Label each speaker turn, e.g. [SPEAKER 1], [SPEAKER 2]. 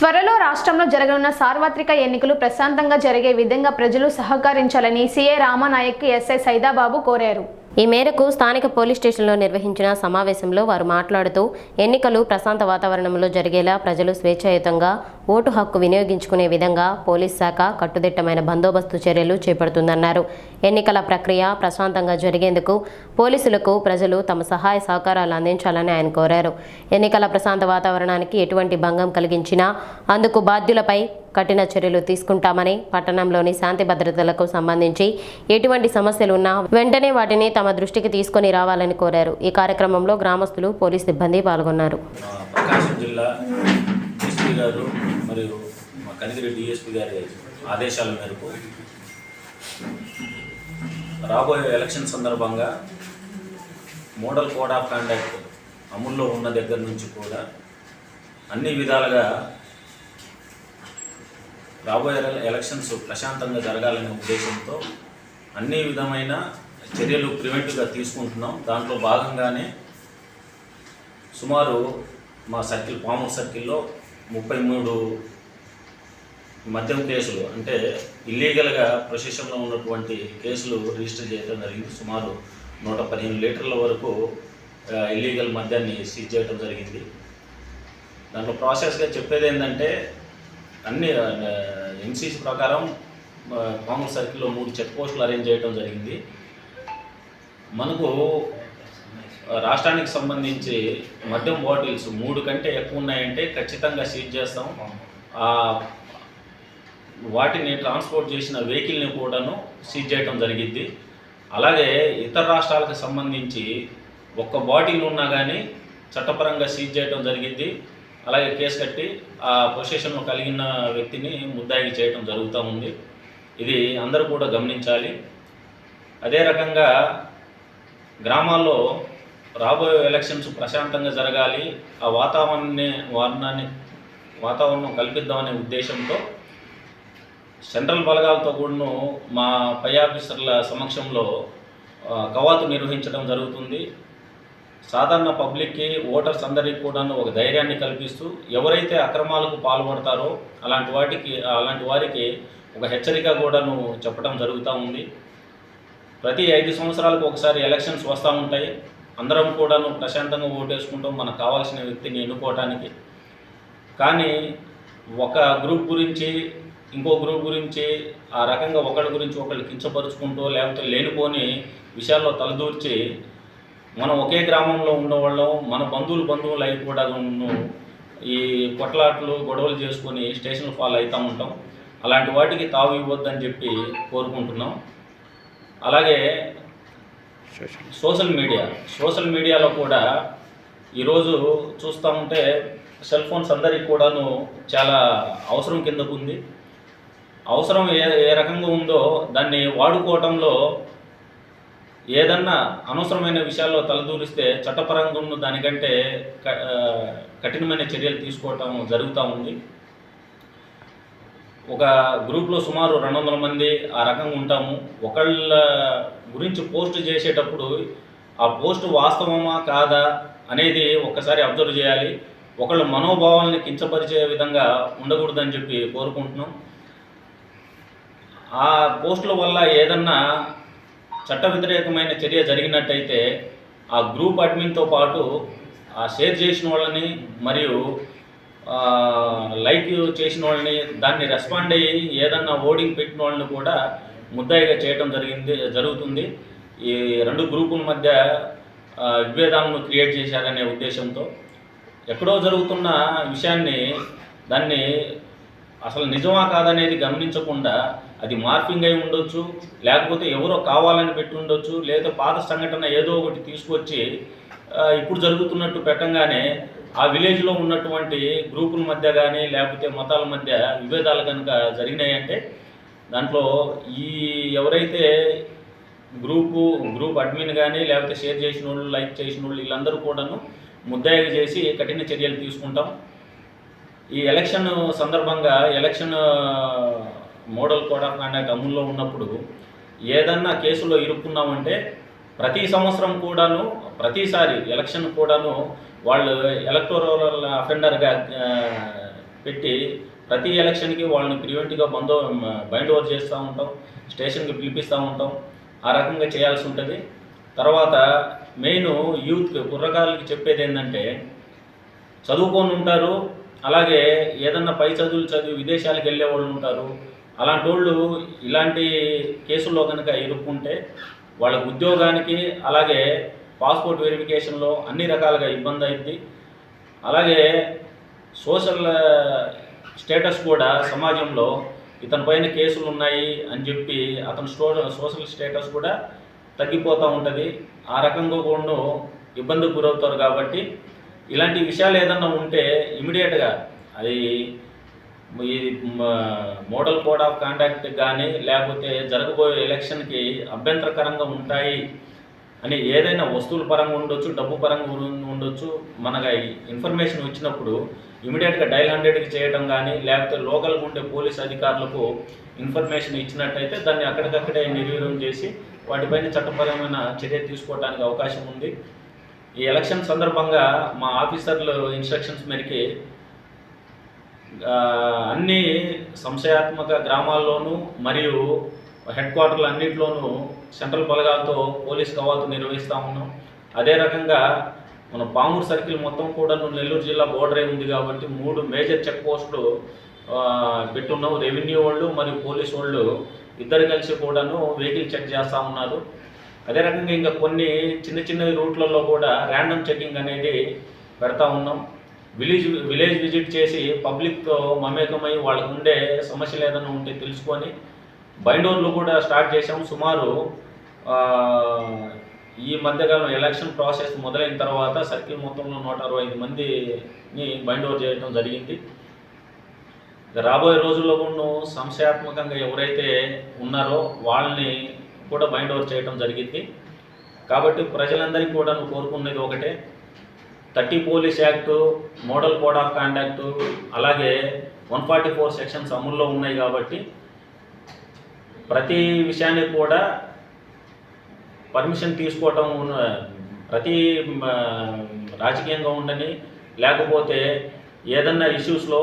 [SPEAKER 1] త్వరలో రాష్ట్రంలో జరగనున్న సార్వత్రిక ఎన్నికలు ప్రశాంతంగా జరిగే విధంగా ప్రజలు సహకరించాలని సీఏ రామానాయక్ ఎస్ఐ సైదాబాబు కోరారు.
[SPEAKER 2] ఈ మేరకు స్థానిక పోలీస్ స్టేషన్లో నిర్వహించిన సమావేశంలో వారు మాట్లాడుతూ ఎన్నికలు ప్రశాంత వాతావరణంలో జరిగేలా ప్రజలు స్వేచ్ఛాయుతంగా ఓటు హక్కు వినియోగించుకునే విధంగా పోలీస్ శాఖ కట్టుదిట్టమైన బందోబస్తు చర్యలు చేపడుతుందన్నారు. ఎన్నికల ప్రక్రియ ప్రశాంతంగా జరిగేందుకు పోలీసులకు ప్రజలు తమ సహాయ సహకారాలు అందించాలని ఆయన కోరారు. ఎన్నికల ప్రశాంత వాతావరణానికి ఎటువంటి భంగం కలిగించినా అందుకు బాధ్యులపై కఠిన చర్యలు తీసుకుంటామని పట్టణంలోని శాంతి భద్రతలకు సంబంధించి ఎటువంటి సమస్యలు ఉన్నా వెంటనే వాటిని తమ దృష్టికి తీసుకొని రావాలని కోరారు. ఈ కార్యక్రమంలో గ్రామస్తులు పోలీస్ సిబ్బంది పాల్గొన్నారు.
[SPEAKER 3] మా మరియు మా కనిగిరెడ్డి డిఎస్పీ గారి ఆదేశాల మేరకు రాబోయే ఎలక్షన్ సందర్భంగా మోడల్ కోడ్ ఆఫ్ కాండక్ట్ అమల్లో ఉన్న దగ్గర నుంచి కూడా అన్ని విధాలుగా రాబోయే ఎలక్షన్స్ ప్రశాంతంగా జరగాలనే ఉద్దేశంతో అన్ని విధమైన చర్యలు ప్రివెంటివ్గా తీసుకుంటున్నాం. దాంట్లో భాగంగానే సుమారు మా సర్కిల్ పాము సర్కిల్లో ముప్పై మూడు మద్యం కేసులు అంటే ఇల్లీగల్గా ప్రొసెషన్లో ఉన్నటువంటి కేసులు రిజిస్టర్ చేయడం జరిగింది. సుమారు నూట పదిహేను లీటర్ల వరకు ఇల్లీగల్ మద్యాన్ని సీజ్ చేయడం జరిగింది. దాంట్లో ప్రాసెస్గా చెప్పేది ఏంటంటే అన్ని ఎంసీసీ ప్రకారం కామన్ సర్కిల్లో మూడు చెక్ పోస్టులు అరేంజ్ చేయడం జరిగింది. మనకు రాష్ట్రానికి సంబంధించి మద్యం బాటిల్స్ మూడు కంటే ఎక్కువ ఉన్నాయంటే ఖచ్చితంగా సీజ్ చేస్తాం. ఆ, వాటిని ట్రాన్స్పోర్ట్ చేసిన వెహికల్ని కూడాను సీజ్ చేయడం జరిగింది అలాగే ఇతర రాష్ట్రాలకు సంబంధించి ఒక్క బాటిల్ ఉన్నా కానీ చట్టపరంగా సీజ్ చేయడం జరిగింది అలాగే కేసు కట్టి ఆ పొజిషన్లో కలిగిన వ్యక్తిని ముద్దాయికి చేయడం జరుగుతూ ఉంది. ఇది అందరూ కూడా గమనించాలి. అదే రకంగా గ్రామాల్లో రాబోయే ఎలక్షన్స్ ప్రశాంతంగా జరగాలి. ఆ వాతావరణాన్ని వారణాన్ని వాతావరణం కల్పిద్దామనే ఉద్దేశంతో సెంట్రల్ బలగాలతో కూడాను మా పై ఆఫీసర్ల సమక్షంలో కవాతు నిర్వహించడం జరుగుతుంది. సాధారణ పబ్లిక్కి ఓటర్స్ అందరికీ కూడాను ఒక ధైర్యాన్ని కల్పిస్తూ ఎవరైతే అక్రమాలకు పాల్పడతారో అలాంటి వాటికి అలాంటి వారికి ఒక హెచ్చరిక కూడాను చెప్పడం జరుగుతూ ఉంది. ప్రతి ఐదు సంవత్సరాలకు ఒకసారి ఎలక్షన్స్ వస్తూ ఉంటాయి. అందరం కూడాను ప్రశాంతంగా ఓటేసుకుంటాం. మనకు కావాల్సిన వ్యక్తిని ఎన్నుకోవటానికి. కానీ ఒక గ్రూప్ గురించి ఇంకో గ్రూప్ గురించి ఆ రకంగా ఒకళ్ళ గురించి ఒకళ్ళు కించపరుచుకుంటూ లేకపోతే లేనిపోని విషయాల్లో తలదూర్చి మనం ఒకే గ్రామంలో ఉండేవాళ్ళం మన బంధువులు బంధువులు అయి కూడా ఈ కొట్లాట్లు గొడవలు చేసుకొని స్టేషన్ ఫాల్ అవుతూ ఉంటాం. అలాంటి వాటికి తావు ఇవ్వద్దని చెప్పి కోరుకుంటున్నాం. అలాగే సోషల్ మీడియా సోషల్ మీడియాలో కూడా ఈరోజు చూస్తూ ఉంటే సెల్ ఫోన్స్ అందరికి కూడాను చాలా అవసరం కిందకు ఉంది అవసరం ఏ ఏ రకంగా ఉందో దాన్ని వాడుకోవటంలో ఏదన్నా అనవసరమైన విషయాల్లో తలదూరిస్తే చట్టపరంగా ఉన్న దానికంటే క- కఠినమైన చర్యలు తీసుకోవటం జరుగుతూ ఉంది. ఒక గ్రూప్లో సుమారు రెండు వందల మంది ఆ రకంగా ఉంటాము. ఒకళ్ళ గురించి పోస్ట్ చేసేటప్పుడు ఆ పోస్ట్ వాస్తవమా కాదా అనేది ఒకసారి అబ్జర్వ్ చేయాలి. ఒకళ్ళ మనోభావాల్ని కించపరిచే విధంగా ఉండకూడదని చెప్పి కోరుకుంటున్నాం. ఆ పోస్టుల వల్ల ఏదన్నా చట్ట వ్యతిరేకమైన చర్య జరిగినట్టయితే ఆ గ్రూప్ అడ్మిన్తో పాటు ఆ షేర్ చేసిన వాళ్ళని మరియు లైక్ చేసిన వాళ్ళని దాన్ని రెస్పాండ్ అయ్యి ఏదన్నా ఓడింగ్ పెట్టిన వాళ్ళని కూడా ముద్దాయిగా చేయటం జరిగింది జరుగుతుంది. ఈ రెండు గ్రూపుల మధ్య విభేదాలను క్రియేట్ చేశారనే ఉద్దేశంతో ఎక్కడో జరుగుతున్న విషయాన్ని దాన్ని అసలు నిజమా కాదనేది గమనించకుండా అది మార్ఫింగ్ అయి ఉండొచ్చు లేకపోతే ఎవరో కావాలని పెట్టి ఉండొచ్చు లేదా పాత సంఘటన ఏదో ఒకటి తీసుకొచ్చి ఇప్పుడు జరుగుతున్నట్టు పెట్టంగానే ఆ విలేజ్లో ఉన్నటువంటి గ్రూపుల మధ్య కానీ లేకపోతే మతాల మధ్య విభేదాలు కనుక జరిగినాయంటే దాంట్లో ఈ ఎవరైతే గ్రూపు గ్రూప్ అడ్మిన్ కానీ లేకపోతే షేర్ చేసిన వాళ్ళు లైక్ చేసిన వాళ్ళు వీళ్ళందరూ కూడాను ముద్దాయిలు చేసి కఠిన చర్యలు తీసుకుంటాం. ఈ ఎలక్షన్ సందర్భంగా election model code of conduct అమల్లో ఉన్నప్పుడు ఏదన్నా కేసులో ఇరుక్కున్నామంటే ప్రతి సంవత్సరం కూడాను ప్రతిసారి ఎలక్షన్ కూడాను వాళ్ళు ఎలక్టోరల్ అఫెండర్గా పెట్టి ప్రతి ఎలక్షన్కి వాళ్ళని ప్రివెంట్గా బందో బైండ్ ఓవర్ చేస్తూ ఉంటాం స్టేషన్కి పిలిపిస్తూ ఉంటాం ఆ రకంగా చేయాల్సి ఉంటుంది. తర్వాత మెయిన్ యూత్ కుర్రకారులకి చెప్పేది ఏంటంటే చదువుకొని ఉంటారు అలాగే ఏదన్నా పై చదువులు చదివి విదేశాలకు వెళ్ళే వాళ్ళు ఉంటారు అలాంటి వాళ్ళు ఇలాంటి కేసుల్లో కనుక ఇరుక్కుంటే వాళ్ళ ఉద్యోగానికి అలాగే పాస్పోర్ట్ వెరిఫికేషన్లో అన్ని రకాలుగా ఇబ్బంది అయింది అలాగే సోషల్ స్టేటస్ కూడా సమాజంలో ఇతని పైన కేసులు ఉన్నాయి అని చెప్పి అతని స్టో సోషల్ స్టేటస్ కూడా తగ్గిపోతూ ఉంటుంది. ఆ రకంగా కూడా ఇబ్బందికి గురవుతారు కాబట్టి ఇలాంటి విషయాలు ఏదన్నా ఉంటే ఇమీడియట్గా అది ఈ మోడల్ కోడ్ ఆఫ్ కాంటాక్ట్ కానీ లేకపోతే జరగబోయే ఎలక్షన్కి అభ్యంతరకరంగా ఉంటాయి అని ఏదైనా వస్తువుల పరంగా ఉండొచ్చు డబ్బు పరంగా ఉండొచ్చు. మనకు ఇన్ఫర్మేషన్ వచ్చినప్పుడు ఇమీడియట్గా డైల్ హండ్రెడ్కి చేయడం కానీ లేకపోతే లోకల్గా ఉండే పోలీస్ అధికారులకు ఇన్ఫర్మేషన్ ఇచ్చినట్టయితే దాన్ని అక్కడికక్కడే నిర్వీర్యం చేసి వాటిపైన చట్టపరమైన చర్య తీసుకోవడానికి అవకాశం ఉంది. ఈ ఎలక్షన్ సందర్భంగా మా ఆఫీసర్లు ఇన్స్ట్రక్షన్స్ మేరకి అన్ని సంశయాత్మక గ్రామాల్లోనూ మరియు హెడ్ క్వార్టర్లు అన్నింటిలోనూ సెంట్రల్ బలగాలతో పోలీస్ కవాతు నిర్వహిస్తూ ఉన్నాం. అదే రకంగా మన పామూరు సర్కిల్ మొత్తం కూడా నెల్లూరు జిల్లా బోర్డరే ఉంది కాబట్టి మూడు మేజర్ చెక్ పోస్టులు పెట్టున్నాం. రెవెన్యూ వాళ్ళు మరియు పోలీస్ వాళ్ళు ఇద్దరు కలిసి కూడాను వెహికల్ చెక్ చేస్తూ ఉన్నారు. అదే రకంగా ఇంకా కొన్ని చిన్న చిన్న రూట్లలో కూడా ర్యాండమ్ చెకింగ్ అనేది పెడతా ఉన్నాం. విలేజ్ విలేజ్ విజిట్ చేసి పబ్లిక్తో మమేకమై వాళ్ళకు ఉండే సమస్యలు ఏదైనా ఉంటే తెలుసుకొని బైండోర్లు కూడా స్టార్ట్ చేసాం సుమారు ఈ మధ్యకాలం ఎలక్షన్ ప్రాసెస్ మొదలైన తర్వాత సర్కిల్ మొత్తంలో నూట అరవై ఐదు మందిని బైండోర్ చేయడం జరిగింది. రాబోయే రోజుల్లో కూడా సంశయాత్మకంగా ఎవరైతే ఉన్నారో వాళ్ళని కూడా బైండోర్ చేయడం జరిగింది. కాబట్టి ప్రజలందరికీ కూడా కోరుకునేది ఒకటే thirty police act model code of conduct అలాగే వన్ ఫార్టీ ఫోర్ సెక్షన్స్ అమల్లో ఉన్నాయి కాబట్టి ప్రతి విషయానికి కూడా పర్మిషన్ తీసుకోవటం ఉన్న- ప్రతి రాజకీయంగా ఉండని లేకపోతే ఏదన్నా ఇష్యూస్లో